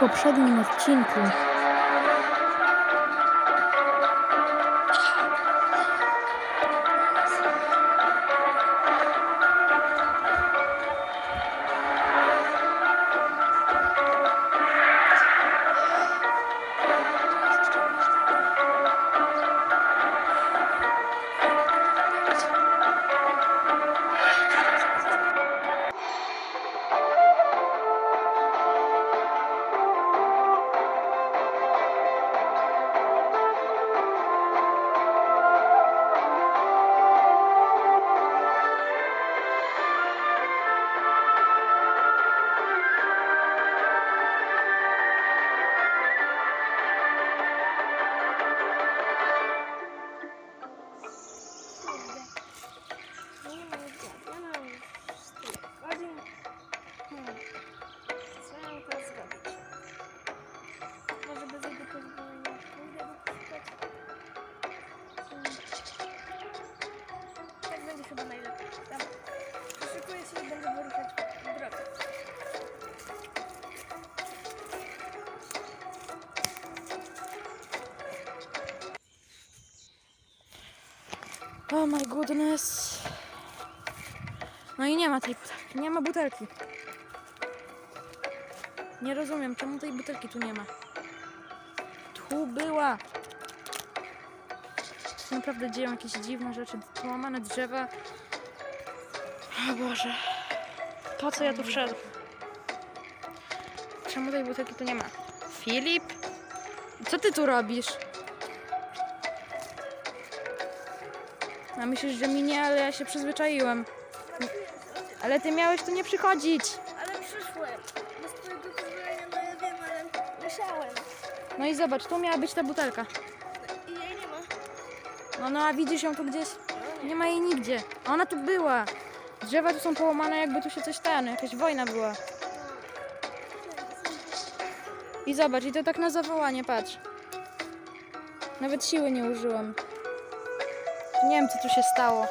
poprzednim odcinku. Oh my goodness. No i nie ma tej. Nie ma butelki. Nie rozumiem, czemu tej butelki tu nie ma. Tu była. Naprawdę dzieją jakieś dziwne rzeczy. Połamane drzewa. O Boże. Po co ja tu wszedłem? Czemu tej butelki tu nie ma? Filip? Co ty tu robisz? A myślisz, że mi nie, ale ja się przyzwyczaiłem. Ale ty miałeś tu nie przychodzić. Ale przyszłem. Bez twojego pozwolenia, no ja wiem, ale musiałem. No i zobacz, tu miała być ta butelka. I jej nie ma. No, no a widzisz ją tu gdzieś? Nie ma jej nigdzie. A Ona tu była. Drzewa tu są połamane, jakby tu się coś ten, jakaś wojna była. I zobacz, i to tak na zawołanie, patrz. Nawet siły nie użyłem. Nie wiem, co tu się stało.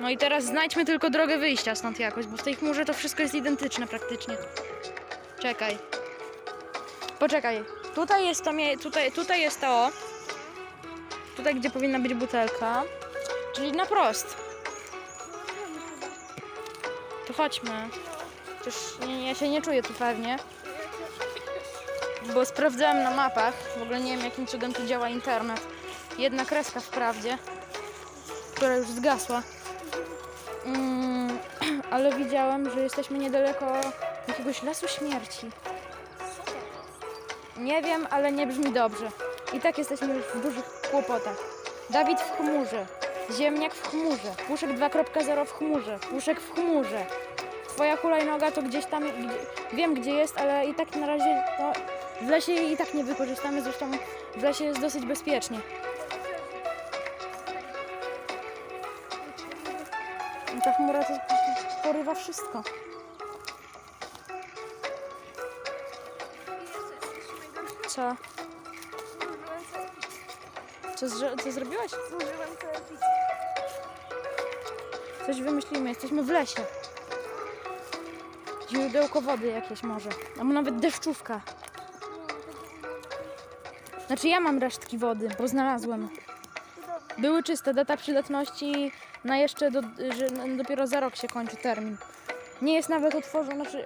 No i teraz znajdźmy tylko drogę wyjścia stąd jakoś, bo w tej chmurze to wszystko jest identyczne praktycznie. Czekaj. Poczekaj. Tutaj jest to, tutaj, tutaj jest to. Tutaj, gdzie powinna być butelka. Czyli na prost. To chodźmy. Przecież nie, ja się nie czuję tu pewnie. Bo sprawdzałem na mapach. W ogóle nie wiem, jakim cudem tu działa internet. Jedna kreska wprawdzie, która już zgasła. Mm, ale widziałem, że jesteśmy niedaleko jakiegoś lasu śmierci. Nie wiem, ale nie brzmi dobrze. I tak jesteśmy już w dużych kłopotach. Dawid w chmurze. Ziemniak w chmurze. Puszek 2.0 w chmurze. Puszek w chmurze. Twoja hulajnoga to gdzieś tam, gdzie, wiem gdzie jest, ale i tak na razie to w lesie i tak nie wykorzystamy. Zresztą w lesie jest dosyć bezpiecznie. I ta chmura to porywa wszystko. Co? Co, zrze- co zrobiłaś? Zużyłem całe picie. Coś wymyślimy, jesteśmy w lesie. Źródełko wody jakieś może. Albo nawet deszczówka. Znaczy ja mam resztki wody, bo znalazłem. Były czyste, data przydatności na jeszcze, do, że dopiero za rok się kończy termin. Nie jest nawet otworzona, znaczy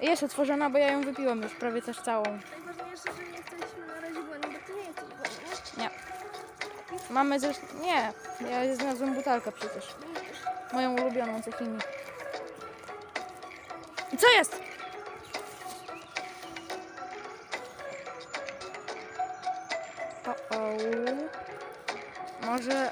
jest otworzona, bo ja ją wypiłam już prawie też całą. Najważniejsze, że nie jesteśmy na razie głodni, bo ty nie głodny, Nie. Mamy zresztą... Nie, ja znalazłem butelkę przecież. Moją ulubioną cechini. I co jest? O. Może...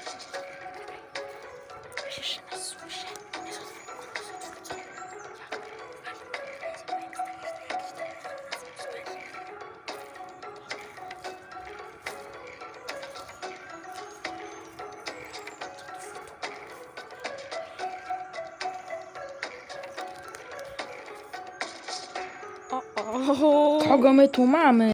Kogo my tu mamy?